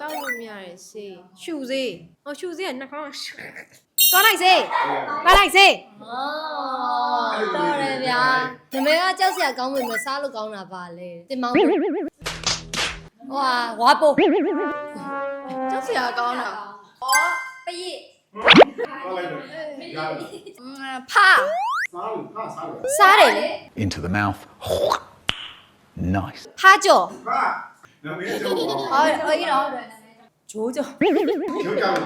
တောက်လို့မရတဲ့ဆေးရှူဆေးဟောရှူဆေးကနှာခေါင်းရှူသွားလိုက်ဆေးပါလိုက်ဆေးအော်တော်တယ်ဗျာနမဲကကြောက်စရာကောင်းပေမဲ့စားလို့ကောင်းတာပါလေတင်မောင်းဟွာဝါပိုကြောက်စရာကောင်းတာပရိဟုတ်လိုက်တယ်ရတယ်ဖာစားလို့ဟာစားလို့စားတယ်လေ into the mouth. nice. ဖားကြော်ဟာ နမေကျော်ဟောဟောကြီးတော့ဂျိုးကြော်ကျော်ကြော်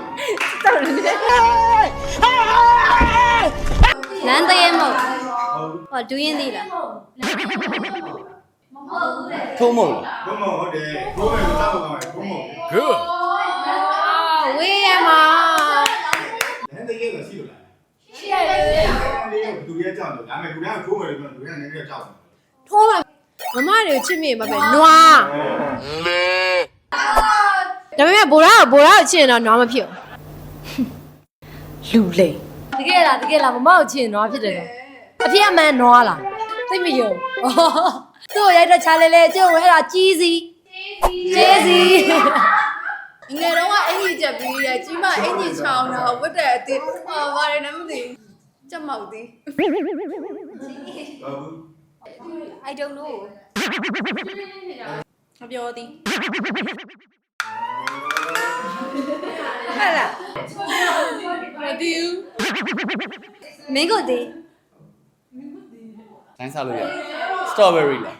လမ်းတရေမဟုတ်ဟောဒူးရင်သေးလားထိုးမုံဘုံမဟုတ်တယ်ဘုံမယ်စားလို့ကောင်းတယ်ဘုံမဟုတ် Good. ဝေးရမှာတယ်တဲ့ရဲ့ရှိလို့လားရှိရတယ်သူရဲ့ကြောက်တယ်ဒါပေမဲ့သူကထိုးမယ်လို့သူကနည်းနည်းကြောက်တယ်ထိုးပါ မမတွေချစ်မိမှာပဲနွားဒါပေမဲ့ဘိုရာကဘိုရာကိုချစ်ရင်တော့နွားမဖြစ်ဘူးလူလိမ်တကယ်လားတကယ်လားမမကိုချင်နွားဖြစ်တယ်အဖေအမှန်နွားလားသိမယုံသူ့ကိုရိုက်တော့ချာလေလေကျုပ်အဲ့ဒါကြီးစီကျေးစီငယ်တော့ကအင်ကြီးချက်ပြီးရကြီးမအင်ကြီးချောင်းတော့ဝတ်တဲ့အစ်စ်ဟောဘာလဲနမသိဘူးချက်မောက်သေးဟုတ်ဘူး I don't know မပြောသည်ဟဲ့လားမဒီဘူးမင်းကိုသေးတိုင်းစားလို့ရ strawberry လား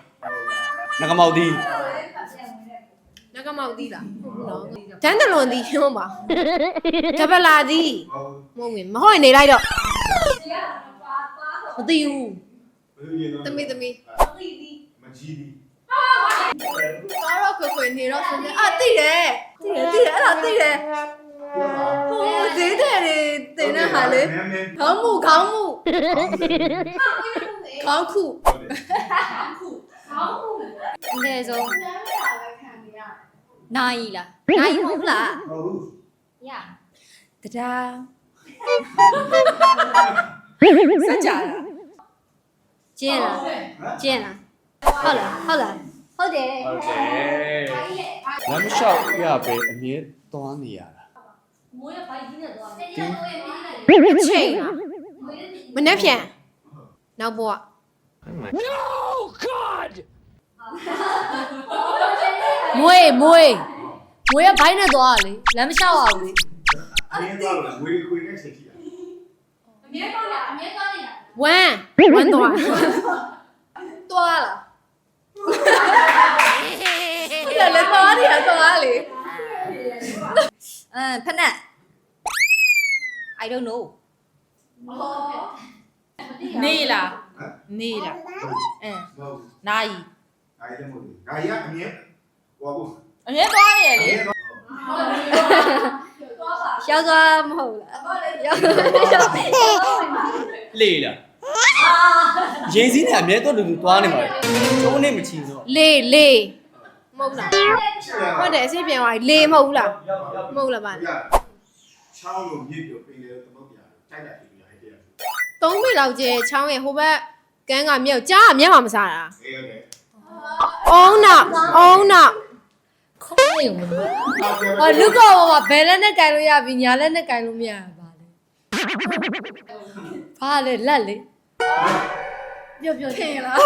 ငကမောက်ဒီနကမောက်သည်လားဟုတ်ဘူးနော်တန်းတလွန်သည်ဟောပါကပလာသည်ဟုတ်မဟုတ်ဝင်မဟုတ်ရင်နေလိုက်တော့မသိဘူးဘယ်လိုရင်တော့သမီးသမီးမ ကြီးဒီကားတော့ခွခွနေတော့ဆိုနေအာသိတယ်သိတယ်သိတယ်အဲ့ဒါသိတယ်ဟိုဈေးတယ်တွေတင်တဲ့ဟာလေနည်းနည်းခေါင်းမူခေါင်းမူခေါင်းခုအငယ်ဆုံးနိုင်လားနိုင်မဟုတ်လားဟုတ်ဘူးရတရားစကြတာကျင်းလားကျင်းလား ဟုတ်လားဟုတ်လားဟုတ်တယ်ဟုတ်တယ်လမ်းလျှောက်ရပဲအမြဲသွားနေရတာမိုးရဘိုက်ကြီးနဲ့သွားအချိန်လားမနှက်ပြန်နောက်ဘဝ No, God! မွေးမွေးမွေးရဘိုက်နဲ့သွားလေလမ်းမလျှောက်ရဘူးလေအင်းတော့ဝေးခွေနဲ့ချက်ကြည့်တာဝမ်းဝမ်းသွားသွားလား ဟုတ်တယ်လေသွားတယ်သွားလေအမ်ဖက်နက် I don't know နေလားနေလားအင်းဟုတ်နိုင်ဒါရမို့ဒါရအမြဲဟောဘူးအမြဲသွားနေရလေရှောက်သွားမဟုတ်လားရောက်ရောက်လေလား ရင်စည်းနဲ့အမြဲတော့တူတူသွားနေမှာချိုးနေမချီတော့လေလေမဟုတ်လားရှိရဟုတ်တယ်အစ်ပြန်သွားပြီလေမဟုတ်ဘူးလားမဟုတ်လားဗာရချောင်းလို့မြစ်ပြပင်လေသမုတ်ပြတိုက်တာဒီရိုက်တယ်သုံးမိလောက်ကျဲချောင်းရဲ့ဟိုဘက်ကန်းကမြောက်ကြားကမျက်မှမစားတာအေးရတယ်အုံးနောက်အုံးနောက်ခေါင်းရုံဟောလူကောပေါ်မှာဘယ်လက်နဲ့ကင်လို့ရပြီညာလက်နဲ့ကင်လို့မရပါလေဘာလဲလက်လေ ပြောပြောထင်လား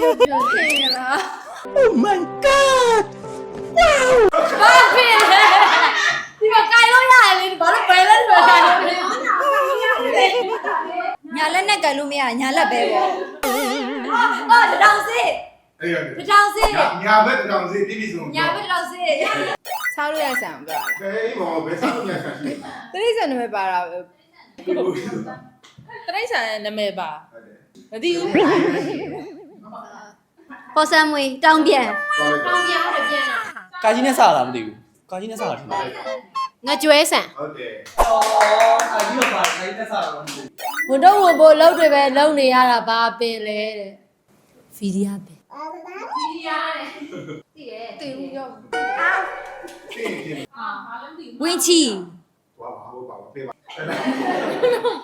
ပြောပြောထင်လားဘာဖြစ်လဲဒီမှာကင်လို့ရတယ်လေဘာလို့ဘယ်လက်နဲ့ကင်လို့မရညာလက်နဲ့ကင်လို့မရညာလက်ပဲပေါ့အော်တောင်စစ်အေးရတယ်တောင်စစ်ညာဘက်တောင်စီပြီးပြီဆုံးညာဘက်တောင်စစ်စားလို့ရဆန်ပြောဘယ်ဘောဘယ်စားလို့ညာရှိတရိစ္ဆာန်နာမည်ပါတာပဲဟုတ် တရိတ်ဆန်ရဲ့နာမည်ပါမသိဘူးပေါ်ဆံမွေတောင်ပြန်တောင်ပြောင်းတယ်ပြန်လာကာကြီးနဲ့စားလားမသိဘူးကာကြီးနဲ့စားတာထင်တယ်ငါကျွဲဆန်ဟုတ်တယ်အော်ကာကြီးတော့ပါကာကြီးနဲ့စားတာမသိဘူးဝန်တော့ဝန်ဖို့လှုပ်တွေပဲလှုပ်နေရတာဘာပင်လဲတဲ့ဗီဒီယပဲတင်ဦးရောတင်းတင်းဝင်းချီဝါဘာဘောပါဖေးပါ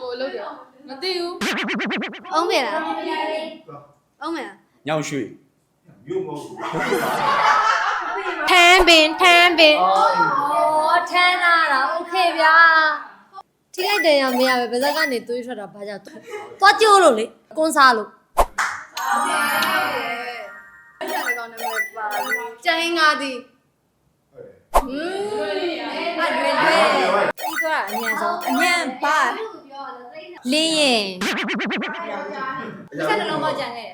ကိုလို့တယ် မသိဘူး အောင်မေလားအောင်မေလား ညောင်ရွှေ မြို့မဟုတ်ဘူး မ ထမ်းပင်ထမ်းပင် အော် ဩထမ်းလာတာโอเคဗျာထိလိုက်တယ်ရမရပဲဗဇက်ကနေသွေးထွက်တာဘာကြောင့်သွားကြိုးလို့လေကွန်းစားလို့ အဲ့ဒါလည်းကောင်းနာမည်ပါကျိုင်းငါသည်อืมအဲ့တွင်တွင် ပြီးသွားအမြန်ဆုံးအမြန်ပါ လင်းရင်ဆက်နှလုံးမကြံခဲ့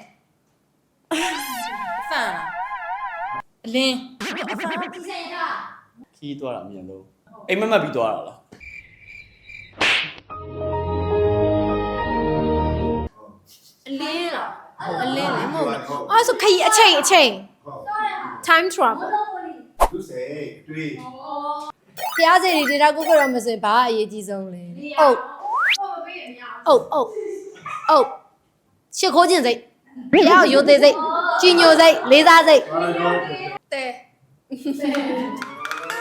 ဖန်အလင်းခီးသွားတာအမြင်လို့အိမ်မက်မက်ပြီးသွားတာလားအလင်းလားအလင်းလေမဟုတ်ဘူးအဲ့ဆိုခရီးအချိန်အချိန် time travel သူစေတွေ့ဖျားစီတွေဒေတာကိုကိုရမစင်ဘာအရေးကြီးဆုံးလဲအုတ် အုတ်အုတ်အုတ်ရှစ်ခိုးခြင်းစိတ်ဖျားကိုရိုသေစိတ်ကြီးညိုစိတ်လေးစားစိတ်ဘာလို့တော့တဲ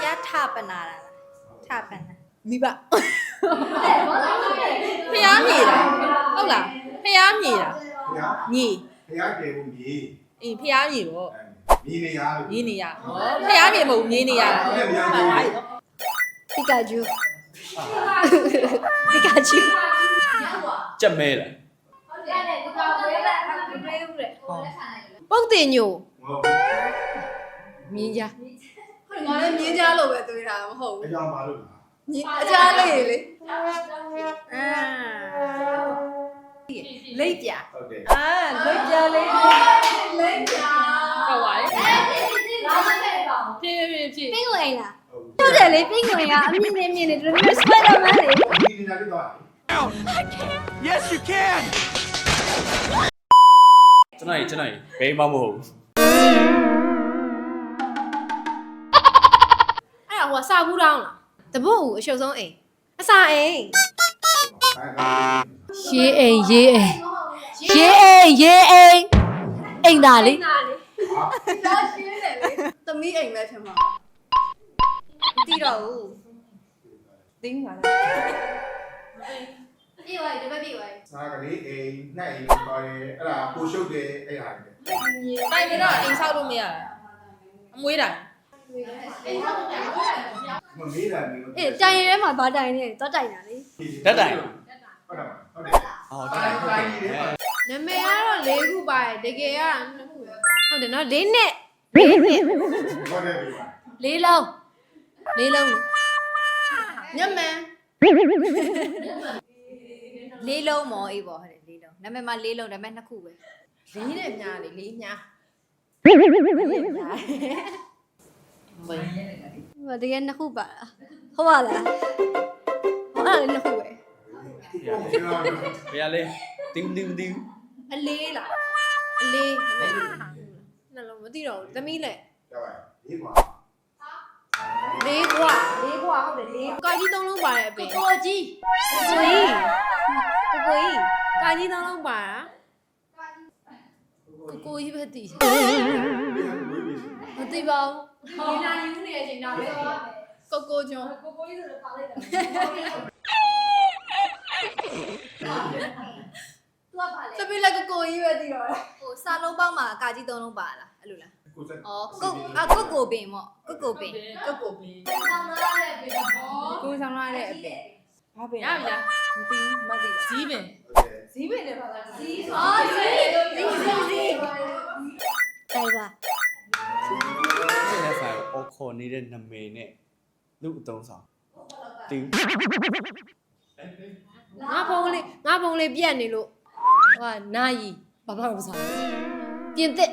ရထပနာတာထပနာမိဘဖျားမြေတာဟုတ်လားဖျားမြေတာဘုရားညီဘုရားပြေဖို့မြေအေးဖျားမြေ ကာဂျူပီကာဂျူကြက်မဲလားပုတ်တင်ညိုဟုတ်မြင်းကြဟုတ်ငါလည်းမြင်းကြားလို့ပဲတွေးတာမဟုတ်အဘူးကြောင်းပါလို့လားမြင်းအကြားလေးလေအာလိပ်ပြဟုတ်တယ်အာလိပ်ပြလေးလိမ့်ပြာဟုတ်ပါလေဖြည်းဖြည်းဖြည်းပင်းကိုအိမ်လားဟုတ်ဟုတ်တယ်လေပင်းကိုအိမ်ကအမြင့်နေမြင့်နေတယ်ဒီစပိုက်ဒါမန်လေမြေ နေရလို့တော့ Yes, you can! ကျွန်တော်ကျွန်တော်ဘယ်မှမဟုတ်ဘူးအဲ့ဒါဟိုကစာဘူးတောင်းလားတပုတ်အရှုပ်ဆုံးအိမ်အစာအိမ်ရေးအိမ်ရေးအိမ်ရေးအိမ်ရေးအိမ်အိမ်သားလေဒါရှင်းတယ်လေသမီးအိမ်ပဲဖြစ်မှာမသိတော့ဘူးတင်းပါလား ပြေးသွားပြီတပတ်ပြေးသွားပြီစားကလေးအိမ်နဲ့အိမ်လို့ပါတယ်အဲ့ဒါပိုရှုပ်တယ်အဲ့ဟာလေတိုင်ပြီးတော့အိမ်ဆောက်လို့မရဘူးအမွေးတာမမေးတာမျိုးအေးတိုင်ရဲမှာဗာတိုင်နေတော့တိုင်တာလေဓာတ်တိုင်ဟုတ်တယ်ဟုတ်တယ်ဟောဓာတ်တိုင်ဟုတ်တယ်အဲနာမည်ကတော့၄ခုပါတယ်တကယ်ကနှစ်ခုပဲဟုတ်တယ်နော်လေးနဲ့လေးနဲ့ဟုတ်တယ်ပြီပါလေးလုံးလေးလုံးညမန် လေးလုံးမော်အေးပေါ့ဟုတ်တယ်လေးလုံးနာမည်မှာလေးလုံးဒါပေမဲ့နှစ်ခုပဲလေးနဲ့ညာလေလေးညာဟိုတကယ်နှစ်ခုပါလားဟုတ်ပါလားဟောအဲ့ဒါလေးနှစ်ခုပဲဘယ်ရလဲတင်းတင်းတင်းအလေးလားအလေးနာမည်နှလုံးမသိတော့ဘူးသမီးလက်တော့ဒီကွာ လေးကွာလေးကွာဟုတ်တယ်လေးကာကြီးသုံးလုံးပါရဲ့အပင်ကိုကြီးကိုကြီးကိုကိုကြီးကာကြီးသုံးလုံးပါတာကိုကိုကြီးပဲတည်မသိပါဘူးဒီနာယူနေတဲ့အချိန်တော့ပဲကိုကိုကျွန်းကိုကိုကြီးဆိုတော့ပါလိုက်တာသူကပါလေတပည့်လက်ကကိုကြီးပဲတည်တော့တယ်ဟိုစာလုံးပေါင်းမှာကာကြီးသုံးလုံးပါလားအဲ့လိုလား ကိုစက်ဩကုတ်အကုတ်ကိုပင်ပေါ့ကုတ်ကိုပင်ကိုကိုပင်ကိုဆောင်လာတဲ့အပင်ဘာပင်ရပြီလားမသိဘူးမသိဘူးဇီးပင်ဟုတ်တယ်ဇီးပင်နဲ့ပါလားဇီးအော်စီစီစီတိုင်ပါဒီလက်ဆိုင်အော်ခေါ်နေတဲ့နာမည်နဲ့လူအတုံးဆောင်တင်းငါဖုန်းလေးငါဖုန်းလေးပြက်နေလို့ဟိုကနာယီဘာမှမစားပြင်သစ်